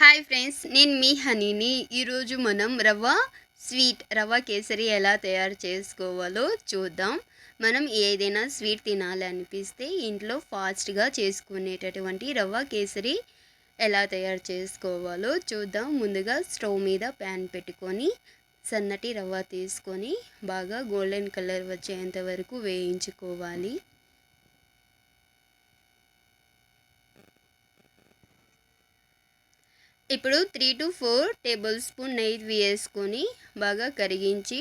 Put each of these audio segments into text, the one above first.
Hi friends నేను మీ హనీని. ఈరోజు మనం రవ్వ స్వీట్ రవ్వ కేసరి ఎలా తయారు చేసుకోవాలో చూద్దాం. మనం ఏదైనా స్వీట్ తినాలనిపిస్తే ఇంట్లో ఫాస్ట్గా చేసుకునేటటువంటి రవ్వ కేసరి ఎలా తయారు చేసుకోవాలో చూద్దాం. ముందుగా స్టవ్ మీద ప్యాన్ పెట్టుకొని సన్నటి రవ్వ తీసుకొని బాగా గోల్డెన్ కలర్ వచ్చేంత వరకు వేయించుకోవాలి. ఇప్పుడు three to four tablespoon నెయ్యి వేసుకొని బాగా కరిగించి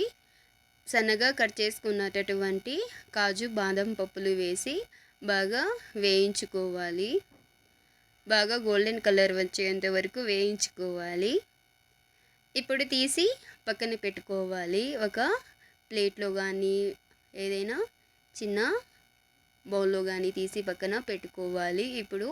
సన్నగా కట్ చేసుకున్నటువంటి కాజు బాదం పప్పులు వేసి బాగా వేయించుకోవాలి. బాగా గోల్డెన్ కలర్ వచ్చేంత వరకు వేయించుకోవాలి. ఇప్పుడు తీసి పక్కన పెట్టుకోవాలి. ఒక ప్లేట్లో కానీ ఏదైనా చిన్న బౌల్లో కానీ తీసి పక్కన పెట్టుకోవాలి. ఇప్పుడు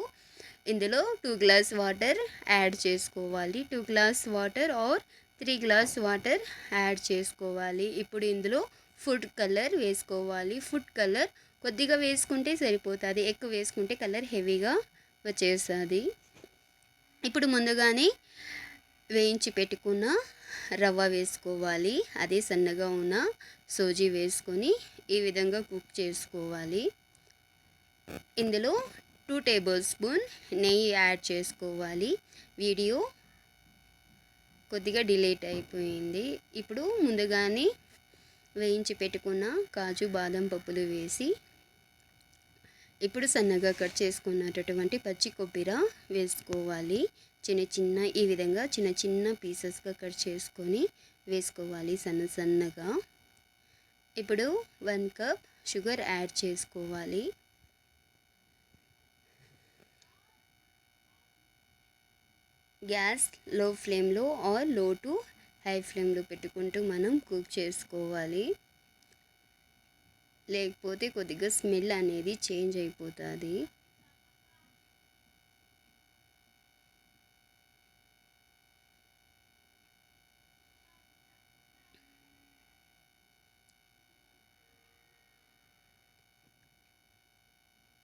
ఇందులో టూ గ్లాస్ వాటర్ యాడ్ చేసుకోవాలి. Two glass water or three glass water add చేసుకోవాలి. ఇప్పుడు ఇందులో ఫుడ్ కలర్ వేసుకోవాలి. ఫుడ్ కలర్ కొద్దిగా వేసుకుంటే సరిపోతుంది. ఎక్కువ వేసుకుంటే కలర్ హెవీగా వచ్చేస్తుంది. ఇప్పుడు ముందుగానే వేయించి పెట్టుకున్న రవ్వ వేసుకోవాలి. అదే సన్నగా ఉన్న సోజీ వేసుకొని ఈ విధంగా కుక్ చేసుకోవాలి. ఇందులో టూ టేబుల్ స్పూన్ నెయ్యి యాడ్ చేసుకోవాలి. వీడియో కొద్దిగా డిలేట్ అయిపోయింది. ఇప్పుడు ముందుగానే వేయించి పెట్టుకున్న కాజు బాదం పప్పులు వేసి ఇప్పుడు సన్నగా కట్ చేసుకున్నటువంటి పచ్చి కొబ్బరి వేసుకోవాలి. చిన్న చిన్న ఈ విధంగా చిన్న చిన్న పీసెస్గా కట్ చేసుకొని వేసుకోవాలి సన్న సన్నగా. ఇప్పుడు వన్ కప్ షుగర్ యాడ్ చేసుకోవాలి. గ్యాస్లో ఫ్లేమ్లో ఆర్లో టు హై ఫ్లేమ్లో పెట్టుకుంటూ మనం కుక్ చేసుకోవాలి. లేకపోతే కొద్దిగా స్మెల్ అనేది చేంజ్ అయిపోతుంది.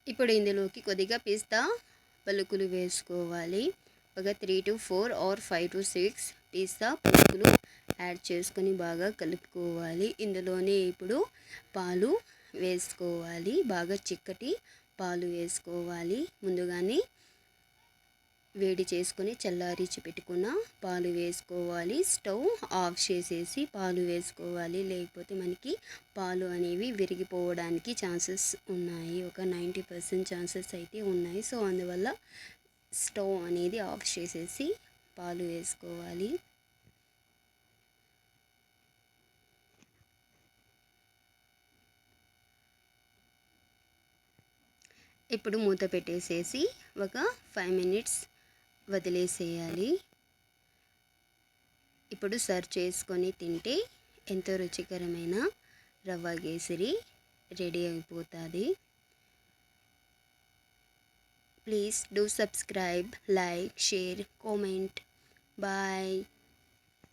ఇప్పుడు ఇందులోకి కొద్దిగా పిస్తా పలుకులు వేసుకోవాలి. ఒక three to four or five to six పిస్తా పప్పులు యాడ్ చేసుకొని బాగా కలుపుకోవాలి. ఇందులోనే ఇప్పుడు పాలు వేసుకోవాలి. బాగా చిక్కటి పాలు వేసుకోవాలి. ముందుగానే వేడి చేసుకొని చల్లారించి పెట్టుకున్న పాలు వేసుకోవాలి. స్టవ్ ఆఫ్ చేసేసి పాలు వేసుకోవాలి. లేకపోతే మనకి పాలు అనేవి విరిగిపోవడానికి ఛాన్సెస్ ఉన్నాయి. ఒక నైంటీ పర్సెంట్ ఛాన్సెస్ అయితే ఉన్నాయి. సో అందువల్ల స్టవ్ అనేది ఆఫ్ చేసేసి పాలు వేసుకోవాలి. ఇప్పుడు మూత పెట్టేసేసి ఒక ఫైవ్ మినిట్స్ వదిలేసేయాలి. ఇప్పుడు సర్వ్ చేసుకొని తింటే ఎంతో రుచికరమైన రవ్వ కేసరి రెడీ అయిపోతుంది. Please do subscribe, like, share, comment. Bye.